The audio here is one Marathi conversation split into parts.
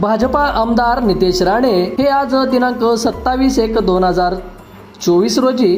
भाजपा आमदार नितेश राणे हे आज दिनांक सत्तावीस एक दोन हजार चोवीस रोजी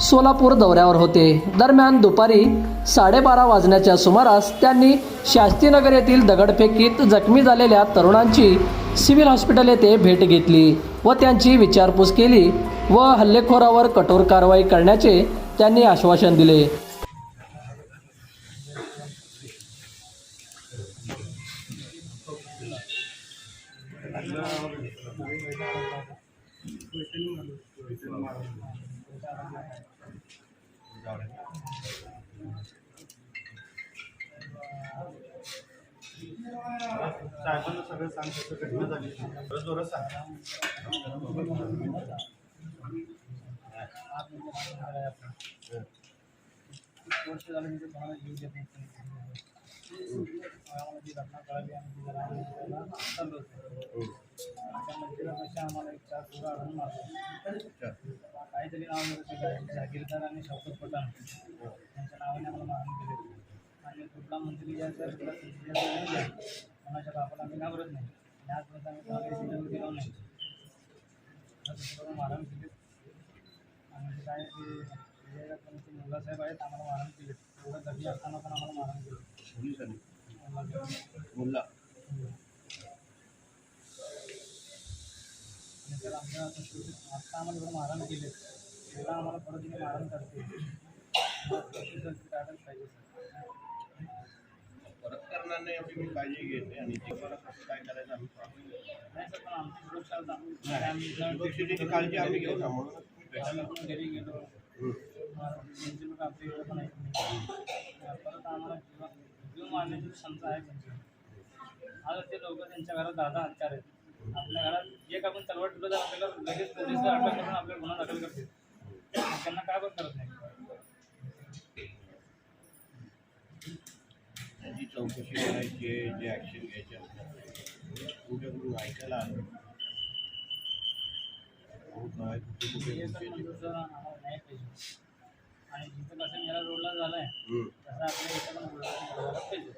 सोलापूर दौऱ्यावर होते. दरम्यान दुपारी साडेबारा वाजण्याच्या सुमारास त्यांनी शास्तीनगर येथील दगडफेकीत जखमी झालेल्या तरुणांची सिव्हिल हॉस्पिटल येथे भेट घेतली व त्यांची विचारपूस केली व हल्लेखोरावर कठोर कारवाई करण्याचे त्यांनी आश्वासन दिले. साहेबांना सगळं सांगतो घटना झाली जोरात जोरात सांग वर्ष झालं म्हणजे कोणाला जीव देत नाही आम्हाला ती घटना कळाली आणि जरा आम्ही त्याला त्यानंतर अशा आम्हाला एक चार आढळून मारले काहीतरी नाव नव्हतं ते जागीरदार आणि शौकत पठाण त्यांच्या नावाने आम्हाला मारून दिले आणि कुठला मंत्री कुठला नाही जायचा. कोणाच्या बापाला आम्ही घाबरत नाही आजपर्यंत आम्ही कोणाला दिला नाही मारहाण केली आणि काय ते विजयदत्त मुलगा साहेब आहेत आम्हाला मारहाण केली एवढं गरजे असताना पण आम्हाला मारहाण केली आमच्या आत्ता आम्हाला केले तेव्हा आम्हाला परत तिने करते पाहिजे परत करणार नाही एवढी मी काळजी घेते आणि ते मला कसं काय करायचं आम्ही. नाही सर पण आमची सुरक्षा आम्ही काळजी आम्ही घेऊ ना म्हणून. भेटायला पण घरी गेलो त्यांचे लोक आपल्या इकडे पण आहेत परत आम्हाला जीव जीव मारण्याची क्षमता आहे त्यांची आज ते लोक त्यांच्या घरात दादा हत्यार आहेत. आपल्या घरात एक आपण तलवार ठेवलं तर आपल्याला लगेच पोलीस अटक करून आपल्याला गुन्हा दाखल करते त्यांना काय पण करत नाही. त्याची चौकशी करायची आहे जे ॲक्शन घ्यायचे असतात. ऐकायला आलं. कुठे कुठे तर गोष्टी जर आम्हाला न्याय पाहिजे. आणि जिथं कसं मेला रोडला झालाय तसं आपल्या इथं पण पाहिजे